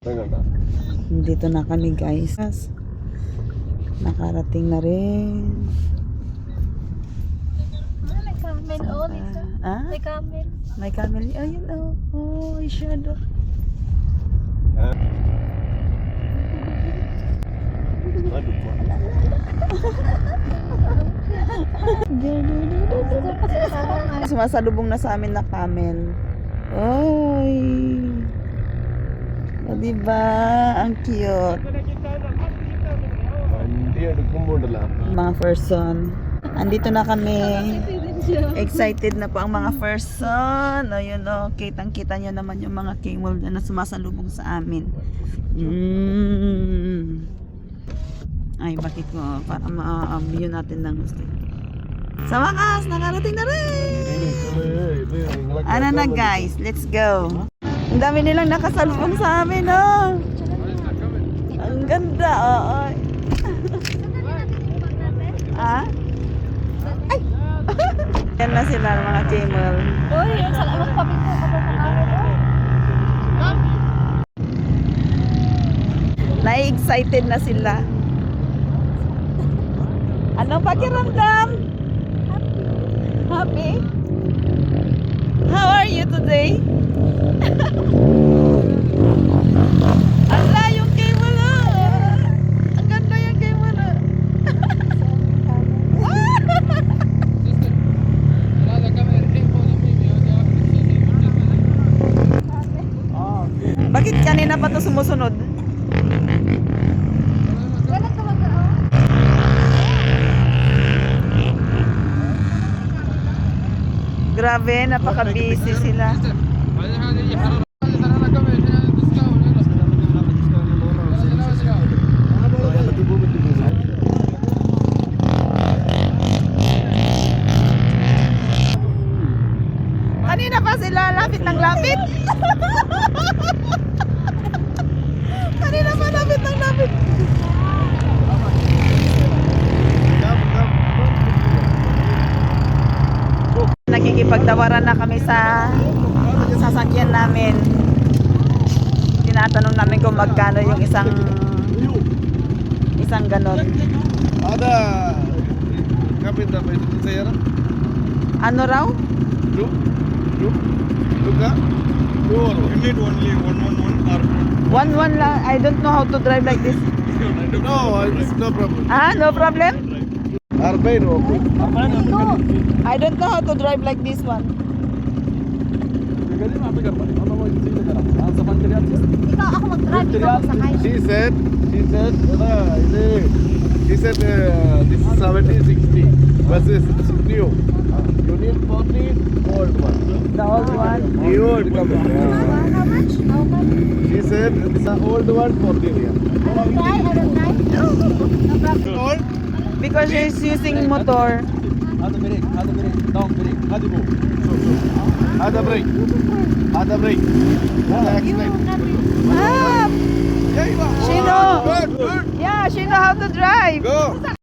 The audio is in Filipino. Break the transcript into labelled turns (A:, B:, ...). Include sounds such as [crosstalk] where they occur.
A: Dito na kami guys. Nakarating na rin.
B: Ah, may camel. Oh, dito.
A: Ah?
B: May camel.
A: May camel. Ayun oh. Oh, shadow.
C: Mak. [laughs]
A: Sumasalubong na sa amin na camel. Oy di ba? Ang cute. Mga person. Andito na kami. Excited na po ang mga person. O yun o, oh, kitang-kita nyo naman yung mga camel na sumasalubong sa amin. Mm. Ay, bakit ko? Para ma-view natin ng gusto. Sa wakas, nakarating na rin! Ano na guys, let's go! Ang dami nilang nakasalubong sa amin, oh. Ang ganda, oo. [laughs] ah? Ay! [laughs] Yan na sila, mga camel.
B: Uy, ang salamat kami po.
A: Na-excited na sila. Anong pakiramdam? Happy. How are you today? Ang camel, oh. Ang ganda yung camel, oh. Bakit kanina pa to sumusunod?
B: Wala.
A: Grabe, napaka-busy sila. Kanina pa sila lapit ng lapit. Kanina pa lapit ng lapit. Nakikipagtawaran na kami sa sasakyan namin. Tinatanong namin kung magkano yung isang isang ganon.
C: Ada kapita pa ito sa
A: Ano raw?
C: Lu? Lu? Luka? Four. You need only one one one car.
A: One one lang. I don't know how to drive like this.
C: No, it's no problem.
A: Ah, no problem?
C: Arbay no.
A: I don't know how to drive like this one.
B: Ikaw ako mag-drive. Ikaw magsakay.
C: She said, she said, she said uh, this is 70 60 versus new. You need 40 old one.
A: The old one.
C: New old coming.
B: How much? How much?
C: She said this is old one 40 here.
B: I don't drive. I don't. No problem.
C: Old?
A: Because she's using motor.
C: Ada break, ada break, down break, ada go. Ada break, ada break. Accident.
A: Ah,
C: Yeah.
A: She know.
C: Good, good.
A: yeah, she know how to drive.
C: Go.